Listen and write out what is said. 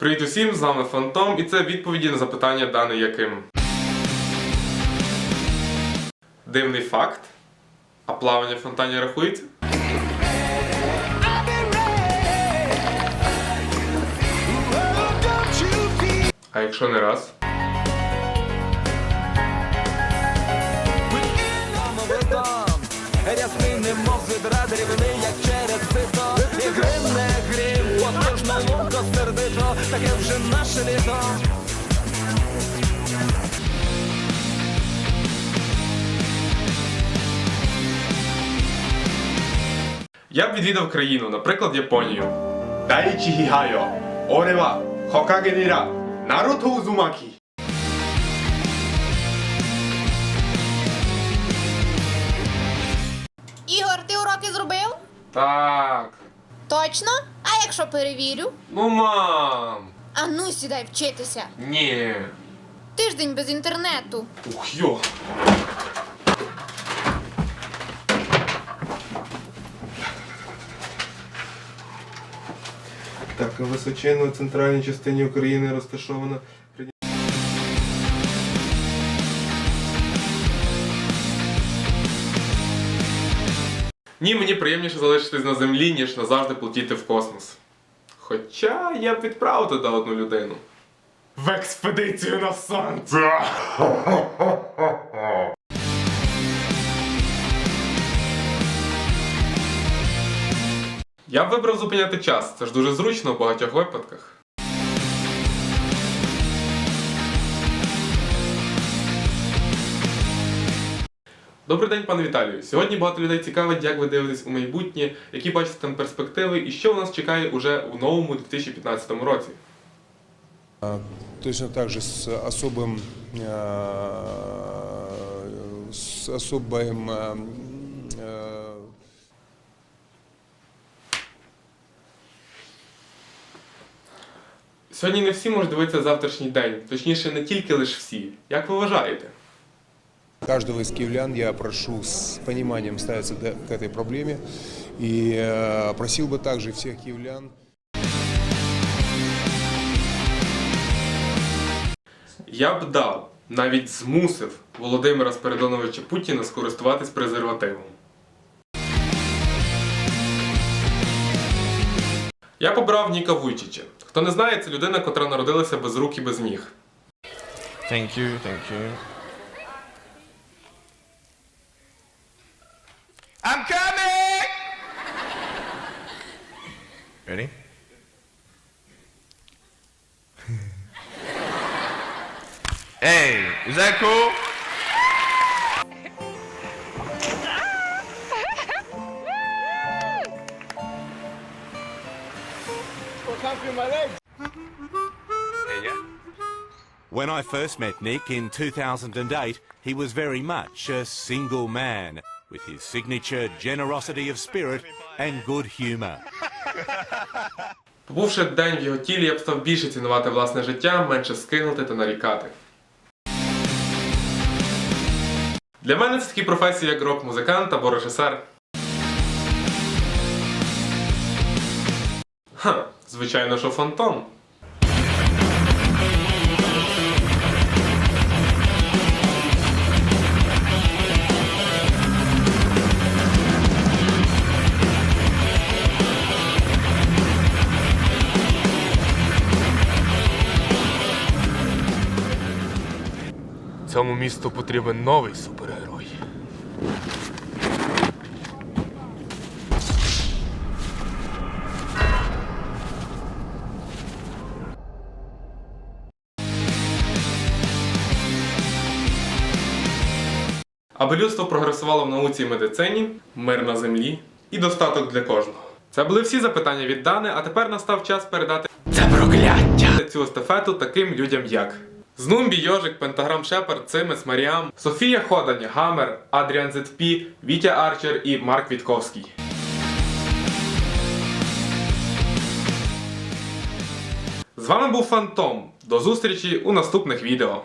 Привіт усім, з вами Фантом, і це відповіді на запитання Дани Яким. Дивний факт. А плавання в фонтані рахується? А якщо не раз? Рясний немов відра дрібний, як таке вже наше літо. Я б відвідав країну, наприклад, Японію. Дайчі Гігайо, Орева, Хокагенера, Наруто Узумакі. Ігор, ти уроки зробив? Так. Точно? А якщо перевірю? Ну, мам. А ну сідай вчитися. Ні. Тиждень без інтернету. Ух, йо. Так, височинно центральній частині України розташована Ні, мені приємніше залишитись на землі, ніж назавжди полетіти в космос. Хоча я б відправив туди одну людину. В експедицію на сонце! Я б вибрав зупиняти час. Це ж дуже зручно в багатьох випадках. Добрий день, пане Віталію. Сьогодні багато людей цікавить, як ви дивитесь у майбутнє, які бачите там перспективи і що у нас чекає уже у новому 2015 році. Точно так же с особым, э, с особым э, э, Сьогодні не всі можуть дивитися завтрашній день, точніше, не тільки лише всі. Як ви вважаєте? каждого из киевлян я прошу с пониманием ставиться до- к этой проблеме и э, просил бы также всех киевлян Я б дав, навіть змусив Володимира Спиридоновича Путіна скористуватись презервативом. Я побрав Ніка Вуйчича. Хто не знає, це людина, котра народилася без рук і без ніг. Thank you, thank you. Ready? hey, is that cool? When I first met Nick in 2008, he was very much a single man, with his signature generosity of spirit and good humour. Побувши день в його тілі, я б став більше цінувати власне життя, менше скинути та нарікати. Для мене це такі професії, як рок-музикант або режисер. Ха, звичайно, що фантом. Цьому місту потрібен новий супергерой. Аби людство прогресувало в науці і медицині, мир на землі і достаток для кожного. Це були всі запитання від Дани, а тепер настав час передати це прокляття цю естафету таким людям як Знумбі, Йожик, Пентаграм Шепард, Цимес, Маріам, Софія Ходані, Гамер, Адріан Зетпі, Вітя Арчер і Марк Вітковський. З вами був Фантом. До зустрічі у наступних відео.